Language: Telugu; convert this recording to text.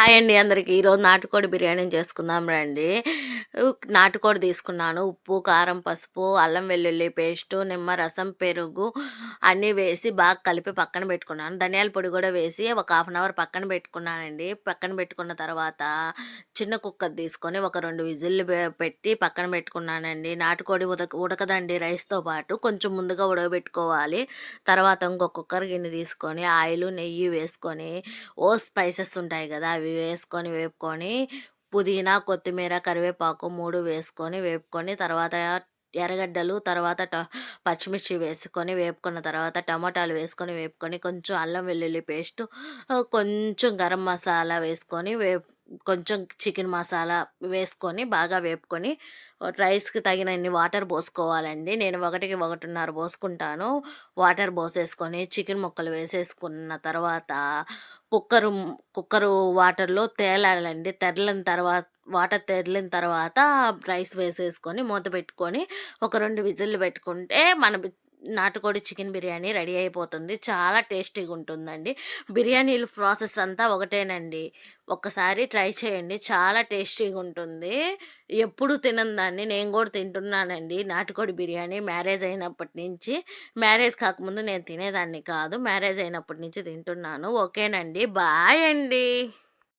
హాయ్ అండి అందరికీ ఈరోజు నాటుకోడి బిర్యానీ చేసుకుందాం రండి. నాటుకోడి తీసుకున్నాను. ఉప్పు, కారం, పసుపు, అల్లం వెల్లుల్లి పేస్టు, నిమ్మరసం, పెరుగు అన్నీ వేసి బాగా కలిపి పక్కన పెట్టుకున్నాను. ధనియాల పొడి కూడా వేసి ఒక హాఫ్ అన్ అవర్ పక్కన పెట్టుకున్నానండి. పక్కన పెట్టుకున్న తర్వాత చిన్న కుక్కర్ తీసుకొని ఒక రెండు విజిల్లు పెట్టి పక్కన పెట్టుకున్నానండి. నాటుకోడి ఉదక ఉడకదండి రైస్‌తో పాటు. కొంచెం ముందుగా ఉడకబెట్టుకోవాలి. తర్వాత ఇంకో కుక్కర్ గిన్నె తీసుకొని ఆయిల్ నెయ్యి వేసుకొని ఓ స్పైసెస్ ఉంటాయి కదా! అవి వేసుకొని వేపుకొని పుదీనా, కొత్తిమీర, కరివేపాకు మూడు వేసుకొని వేపుకొని తర్వాత ఎర్రగడ్డలు, తర్వాత ట పచ్చిమిర్చి వేసుకొని వేపుకున్న తర్వాత టమాటాలు వేసుకొని వేపుకొని కొంచెం అల్లం వెల్లుల్లి పేస్టు, కొంచెం గరం మసాలా వేసుకొని వేపు కొంచెం చికెన్ మసాలా వేసుకొని బాగా వేపుకొని రైస్‌కి తగినన్ని వాటర్ పోసుకోవాలండి. నేను ఒకటికి ఒకటిన్నర పోసుకుంటాను. వాటర్ పోసేసుకొని చికెన్ ముక్కలు వేసేసుకున్న తర్వాత కుక్కరు కుక్కరు వాటర్‌లో తేలాలండి. తెరలిన తర్వాత వాటర్ తెరిలిన తర్వాత రైస్ వేసేసుకొని మూత పెట్టుకొని ఒక రెండు విజిల్లు పెట్టుకుంటే మన నాటుకోడి చికెన్ బిర్యానీ రెడీ అయిపోతుంది. చాలా టేస్టీగా ఉంటుందండి. బిర్యానీలు ప్రాసెస్ అంతా ఒకటేనండి. ఒక్కసారి ట్రై చేయండి. చాలా టేస్టీగా ఉంటుంది. ఎప్పుడు తినందాన్ని నేను కూడా తింటున్నానండి నాటుకోడి బిర్యానీ మ్యారేజ్ అయినప్పటి నుంచి. మ్యారేజ్ కాకముందు నేను తినేదాన్ని కాదు. మ్యారేజ్ అయినప్పటి నుంచి తింటున్నాను. ఓకేనండి. బాయ్ అండి.